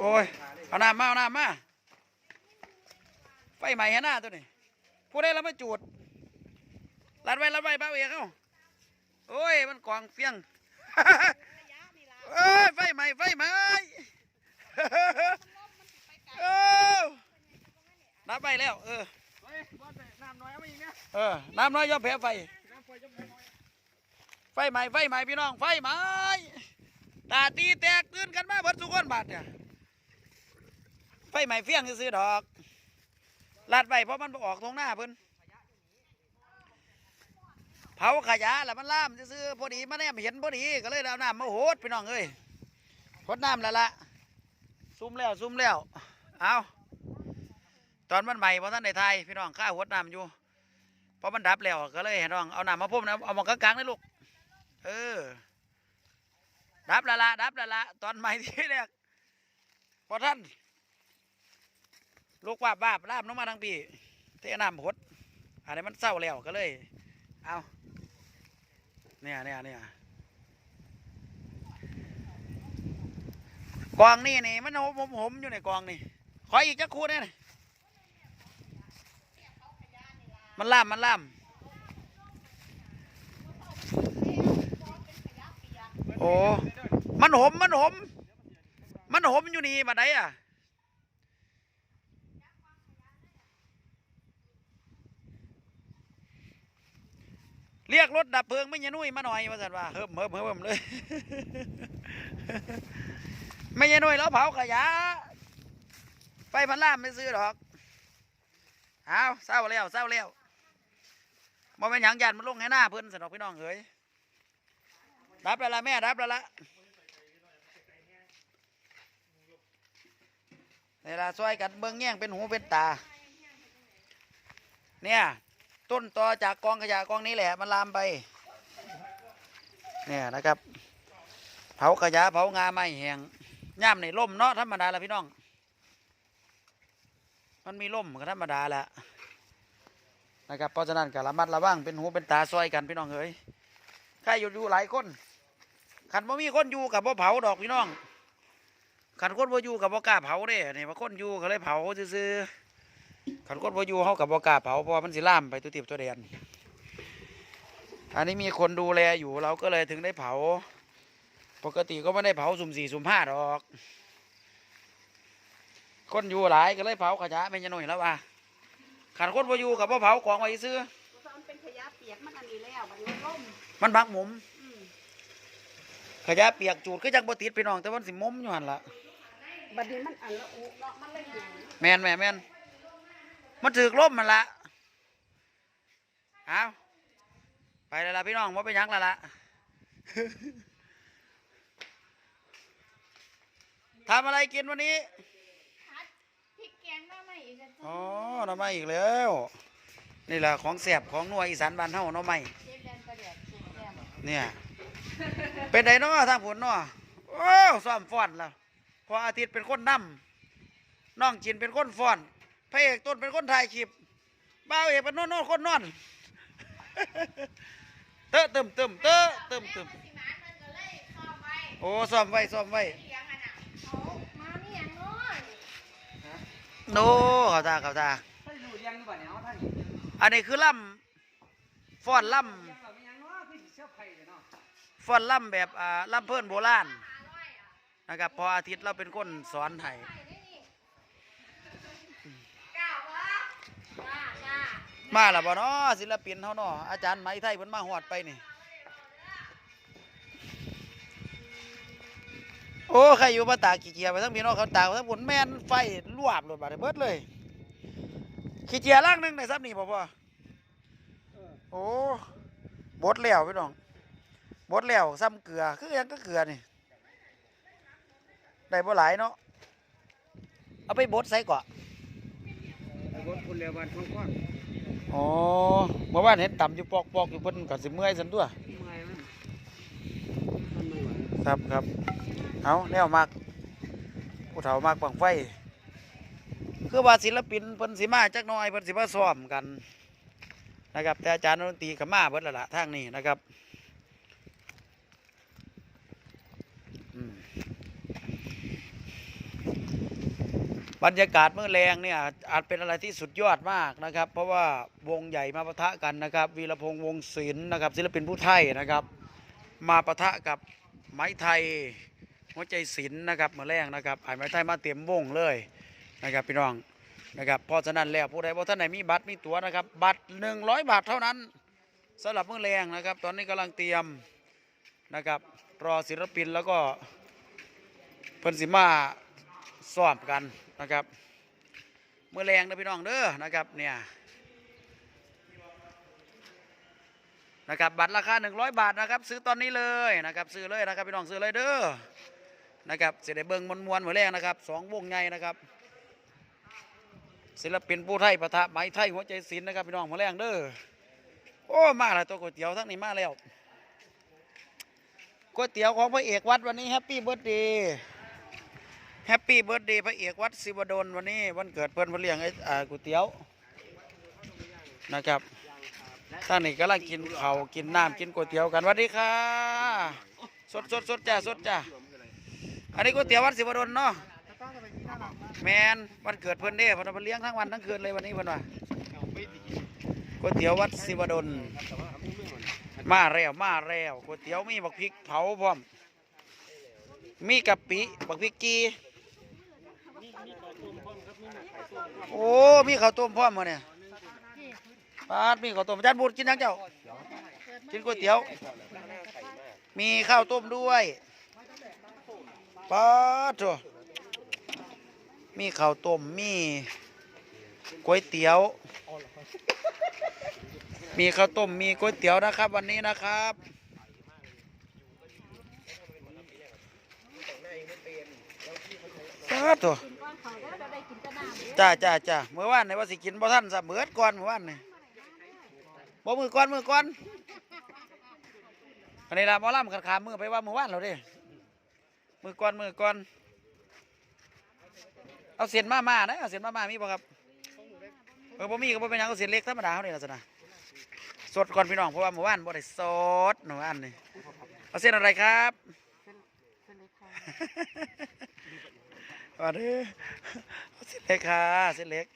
โอ้ย เอาน้ำมา เอาน้ำมา ไฟใหม่ฮะหน้าตัวนี้ผู้ได้แล้วมาจูดรัดไว้รัดไว้บ้าเอกเขาโอ้ย มันกองเฟียงเอ้ย ไฟใหม่ ไฟใหม่เออน้ำไปแล้ว เออเอสน้ำน้อยเอามาอีกนะเออ น้ำน้อยย่อมแพ้ไฟไฟจะไม่น้อยไฟใหม่ ไฟใหม่พี่น้อง ไฟใหม่ ตาตีแตกตื่นกันมาเบิดสุกคนบาดเนี่ยไฟใหม่เฟี้ยงซื้อดอกลัดไว้เพราะมันออกตรงหน้าเพิ่นเผาขยะแล้วมันล่ามซื้อพอดีมาแนมเห็นพอดีก็เลยเอาน้ำมาโหดพี่น้องเอ้ยหดน้ำแล้วละซุ่มแล้วซุ่มแล้วเอาตอนมันใหม่พอท่านในไทยพี่น้องข้าหดน้ำอยู่พอมันดับแล้วก็เลยให้น้องเอาน้ำมาพ่มนะเอามากลางๆเลยลูกเออ ดับละละดับละละตอนใหม่ที่แรกพอท่านลูกว่าบาบลาบน้องมาทางปีเทน้ำหดอันนี้มันเศร้าแล้วก็เลย เอาเนี่ยเนี่ยเนี่ยกองนี่นี่มันหมหมอยู่ในกองนี่ขออีกจักคูเนี่ยมันล่ามมันล่ามโอ้ มันหมมันหมมันหมอยู่นี่มาไหนอะเรียกรถดับเพลิงไม่ยนุ่ยมาหน่อยว่าสันว่าเฮิมเฮิมเฮิมเลย ไม่ยนุ่ยแล้วเผาขยะไฟมันล่ามไม่ซื้อหรอกเอาเศร้าแล้วเศร้าแล้วบ่เป็นหยังยันมันลงให้หน้าเพิ่นสนอกพี่น้องเอ้ยดับแล้วละแม่ดับแล้วละ นี่ละช่วยกันเบิ่งแย่งเป็นหูเป็นตา เนี่ยต้นตอจากกองขยะกองนี้แหละมันลามไปเนี่ยนะครับ เผาขยะเผางาไม้แหงย่ำในร่มเนาะธรรมดาละพี่น้อง มันมีร่มก็ธรรมดาแหละนะครับเพราะฉะนั้นก็ระมัดระวังเป็นหูเป็นตาซอยกันพี่น้องเอ้ยใครอยู่อยู่หลายคนขันบ่มีคนอยู่กับบ่เผาดอกพี่น้อง ขันคนบ่อยู่กับบ่กล้าเผาเด้เนี่ยว่าคนอยู่ก็เลยเผาซื่อๆขันคนพออยู่เขากับบอกล้าเผาเพราะว่ามันสิล่ามไปตัวติบตัวแดนอันนี้มีคนดูแลอยู่เราก็เลยถึงได้เผา ปกติก็ไม่ได้เผาสุ่มสี่สุ่มห้าดอก คนอยู่หลายก็เลยเผาขยะไม่ยหน่อยแล้วว่าขันคนพออยู่กับพ่เผาของไว้ซื้อมันเป็นขยะเปียกมันอันนี้แล้วมันมันล่มมันพักหมุมอืมขยะเปียกจูดก็จังบ่ติดพี่น้องแต่มันสิมุมอยู่หันละ บัดนี้มันอันละอุเนาะมันเลยหยังแมนแมนแมนมันถือล่มมันละเอาไปแล้วล่ะพี่น้องว่าไปนหยังและละทำอะไรกินวันนี้พริกแกงหน้าใหม่อีกแล้วอ๋อหน่อไม้อีกแล้ว นี่แหละของแสบของนัวอีสานบ้านเฮาหน่อไม้เชฟแดนประเดี๋ยวเชฟแดนเนี่ย เป็นไดเนาะทางผลเนาะโอ้ซ้อมฟ้อนแล้ว พออาทิตย์เป็นคนนำน้องจินเป็นคนฟ้อน พระเอกต้นเป็นคนถ่ายคลิปบ่าวเอกเป็นนอนน่นคนนอนเตอะเติมเติมเตอะเติมเติมโอ้ซ้อมไว้ซ้อมไว้เลี้ยงอันน่ะเขามานี่ยังน้อยโนเขาตาเขาตาท่านดูยังอยู่บ่เนี่ยท่านอันนี้คือล่ำฟ้อนล่ำฟ้อนล่ำแบบอ่าล่ำเพื่อนโบราณ นะครับพออาทิตย์เราเป็นคนสอนให้ก้าววะจ้าจ้ามาแล้วบ่เนาะศิลปินเฮาเนาะอาจารย์ไหมไทยเพิ่นมาฮอดไปนี่ โอ้ใครอยู่มาตากขี้เกียจไปทั้งพี่น้องเขาตากไปทั้งผลแม่นไฟลวบรถบาดนี้เบิดเลยขี้เกียจล่างหนึงได้ซ้ำนี่บ่พ่อเออโอ้บดแล้วพี่น้องบดแล้วซ้ำเกลือคือหยังก็เกลือนี่ ได้บ่หลายเนาะเอาไปบดใส่ก่อนไอ้คนคนเรียวันท้องก้อนอ๋อเมื่อวานเห็นต่ำอยู่ปอกปอกๆอยู่เพิ่นก็สิเมื่อยซั่นตัวเมื่อยมันมันไม่ไหวครับครับเอาแนวมากผู้เฒ่ามากบังไฟ คือว่าศิลปินเพิ่นสิมาจักหน่อยเพิ่นสิมาซ้อมกันนะครับ แต่อาจารย์ดนตรีก็มาเบิดแล้วล่ะทางนี้นะครับ บรรยากาศเมื่อแรงเนี่ยอาจเป็นอะไรที่สุดยอดมากนะครับ เพราะว่าวงใหญ่มาปะทะกันนะครับ วีรพงษ์วงศิลป์นะครับ ศิลปินผู้ไทยนะครับ มาปะทะกับไม้ไทยหัวใจศิลป์นะครับเมื่อแรงนะครับไอ้ไม้ไทยมาเต็มวงเลยนะครับพี่น้องนะครับเพราะฉะนั้นแล้วผู้ใดว่าท่านไหนมีบัตรมีตั๋วนะครับ บัตร 100 บาทเท่านั้นสำหรับเมื่อแรงนะครับ ตอนนี้กำลังเตรียมนะครับรอศิลปินแล้วก็เพิ่นสิมา ซ้อมกันนะครับ เมื่อแรงนะพี่น้องเด้อนะครับเนี่ยนะครับบัตรราคา 100 บาทนะครับ ซื้อตอนนี้เลยนะครับ ซื้อเลยนะครับพี่น้องซื้อเลยเด้อนะครับเสด็จเบิงมวลๆเมื่อแรงนะครับสองวงใหญ่นะครับ ศิลปินผู้ไทยปะทะไหมไทยหัวใจศิลป์นะครับพี่น้องเมื่อแรงเด้อโอ้มาแล้วตัวก๋วยเตี๋ยวทั้งนี้มาแล้วก๋วยเตี๋ยวของพระเอกวัดวันนี้แฮปปี้เบิร์ดเดย์ แฮปปี้เบิร์ดเดย์พระเอกวัดศิวดลวันนี้วันเกิดเพิ่อนเพิ่นเลี้ยงไอ้อ่าก๋วยเตี๋ยวนะครับท่านนี่กำลังกินข้าวกินน้ำกินก๋วยเตี๋ยวกันสวัสดีค่ะสดสดสดจ้าสดจ้าอันนี้ก๋วยเตี๋ยววัดศิวดลเนาะแมนวันเกิดเพิ่อนเด้เพิ่นเอาเลี้ยงทั้งวันทั้งคืนเลยวันนี้เพิ่นว่าก๋วยเตี๋ยววัดศิวดลมาแล้วมาแล้วก๋วยเตี๋ยวมีบักพริกเผาพร้อมมีกะปิบักพริกกี โอ้มีข้าวต้มพร้อมมาเนี่ยปาดมีข้าวต้มอาจารย์บูดกินยังเจ้า กินก๋วยเตี๋ยว มีข้าวต้มด้วยปาดโถมีข้าวต้มมีก๋วยเตี๋ยว มีข้าวต้มมีก๋วยเตี๋ยวนะครับ วันนี้นะครับปาดโถกินก้อนเขาก็จะ ได้กินแตะน้ำเด้อจ้าจ้าจ้าเมื่อวานในว่าสิกินบ่ท่านสะเบิดก่อนเมื่อวานนี่บ่มือก่อนมือก่อนอันนี้ละหมอลำกันขามมือไปว่ามือวานเราเดิมือก่อนมือก่อน เอาเส้นมามานะเอาเส้นมามามีบ่ครับเออบ่มีก็บ่เป็นหยังเอาเส้นเล็กธรรมดาเท่านี้ล่ะสินะสดก่อนพี่น้องเพราะว่าเมื่อวานบ่ได้สดเมื่อวานนี่เอาเส้นอะไรครับมาเด้อ เอาเส้นเล็กค่ะเส้นเล็ก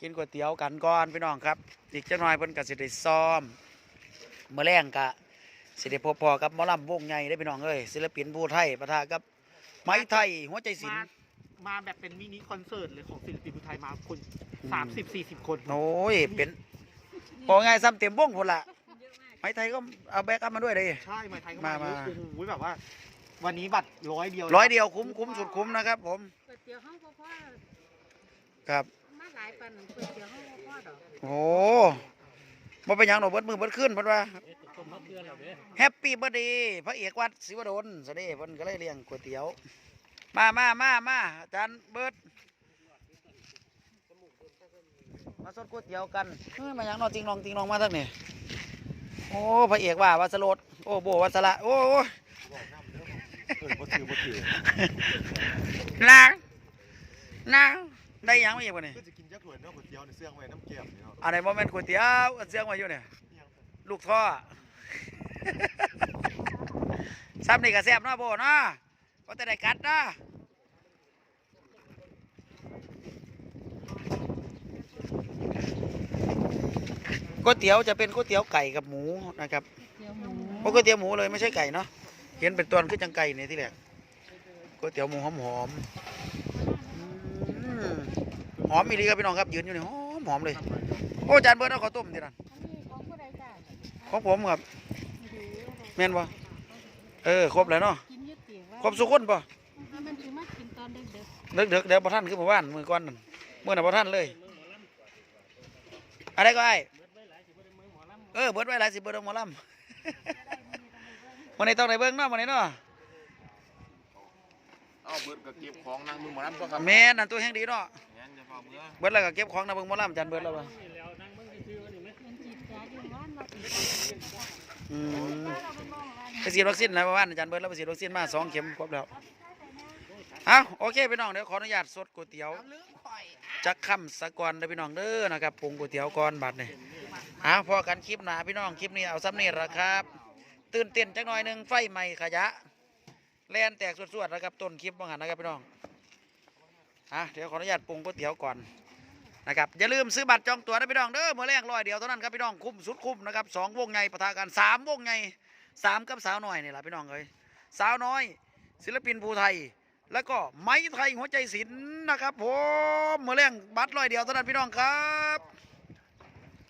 กินก๋วยเตี๋ยวกันก่อนพี่น้องครับอีกจักหน่อยเพิ่นก็สิได้ซ้อมเมื่อแรงกะสิได้พบพอกับหมอลำวงใหญ่ได้อพี่น้องเอ้ยศิลปินผู้ไทยปะทะกับไม้ไทยหัวใจศิลมาป์มาแบบเป็นมินิคอนเสิร์ตเลยของศิลปินภูไทยมาคนสามสิบสี่สิบคนโอ้ยเป็นพอไงซ้ำเต็มวงพุ่นละไม้ไทยก็เอาแบ็กอัพมาด้วยเลยใช่มาไทยก็มามามาเยอะโอ้โหแบบว่า วันนี้บัตรร้อยเดียวร้อยเดียวคุ้มคุ้มสุดคุ้มนะครับผมก๋วย เตี๋ยวห้องพ่อพ่อครับมาหลายปันก๋วยเตี๋ยวห้องพ่อพ่อดอกโอ้บ่เป็นหยังดอกเบิดมือเบิดขึ้นเพิ่นว่าแฮปปี้เบิร์ดดีพระเอกวัดศิวดลสเด้เพิ่นก็เลยเลี้ยงก๋วยเตี๋ยว มามามามาอาจารย์เบิร์ดมาสดก๋วยเตี๋ยวกันเฮ้ยมาหยังนอติงนองติงนองมาทั้งนี่โอ้พระเอกว่าวัสโรดโอ้โบวัสละโอ้โอ้นาง นางได้หยังมาอีกบ่นี่ก็จะกินยักษ์หลวยเนื้อก๋วยเตี๋ยวในเสื้องไว้น้ำเกลือนี่เนาะอันไหนโมเมนต์ก๋วยเตี๋ยวอันเสียงไว้อยู่เนี่ยลูกท่อ ซ้ำนี่ก็แซ่บเนาะโบเนาะว่าแต่ได้กัดเนาะก๋วยเตี๋ยวจะเป็นก๋วยเตี๋ยวไก่กับหมูนะครับเตี๋ยวหมูเพราะก๋วยเตี๋ยวหมูเลยไม่ใช่ไก่เนาะเห็นเป็นตัวคือจังไก่เนี่ยที่แรกก๋วยเตี๋ยวหมูหอมหอมๆอืม หอมมีรีครับพี่น้องครับยืนอยู่นี่หอมหอมเลย โอ้จานเบิร์ดเอาข้าวต้มทีนั้นอันนี้ของผู้ใดจ้ะของผมครับดูอะไรแม่นบ่เออครบแล้วเนาะกินอยึดเตี๋ยวว่าครบสุกคนป่ะถ้ามันสิมากินตอนเด็กเด็กเด็กๆเดี๋ยวบ่ท่านคือหมู่บ้านมือก่อนนั่นมื่อน่ะบ่ท่านเลยอะไรก็ไอ้เออเบิดไว้หลายสิเบิดเอาหมอลำวันนี้ต้องได้เบิ่งเนาะวันนี้เนาะ เอาเบิดก็เก็บของนางมือหมอนั่นตัวครับแม่นนั่นตัวแห่งดีเนาะงั้นจะพอเมื่อเบิดแล้วก็เก็บของนะเบิ่งหมอลำจานเบิดแล้วบ่ๆมันจีบจ้าอยู่บ้านมากินอืมเราไปมองว่าไปฉีดวัคซีนแล้วเมื่อวานอาจารย์เบิดแล้วไปฉีดวัคซีนมาสองเข็มครบแล้วเอ้าโอเคพี่น้องเดี๋ยวขออนุญาตสดก๋วยเตี๋ยวจักคำสะกอนเด้อพี่น้องเด้อนะครับปรุงก๋วยเตี๋ยวก่อนบัดนี่เอาพอกันคลิปหนาพี่น้องคลิปนี้เอาซ้ำนี่ละครับ ตื่นเต้นจักหน่อยหนึงไฟใหม่ขยะ แลนแตกสวดๆนะครับต้นคลิปบางหันนะครับพี่น้องอะเดี๋ยวขออนุญาตปรุงก๋วยเตี๋ยวก่อนนะครับอย่าลืมซื้อบัตรจองตั๋วนะพี่น้องเด้อเมื่อแรกร้อยเดียวเท่านั้นครับพี่น้องคุ้มสุดคุ้มนะครับสองวงไงประทะกันสามวงไงสามกับสาวน้อยนี่แหละพี่น้องเอ้ยสาวน้อย ศิลปินภูไทย แล้วก็ไม้ไทยหัวใจศิลป์นะครับผมเมื่อแรงบัตรร้อยเดียวเท่านั้นพี่น้องครับ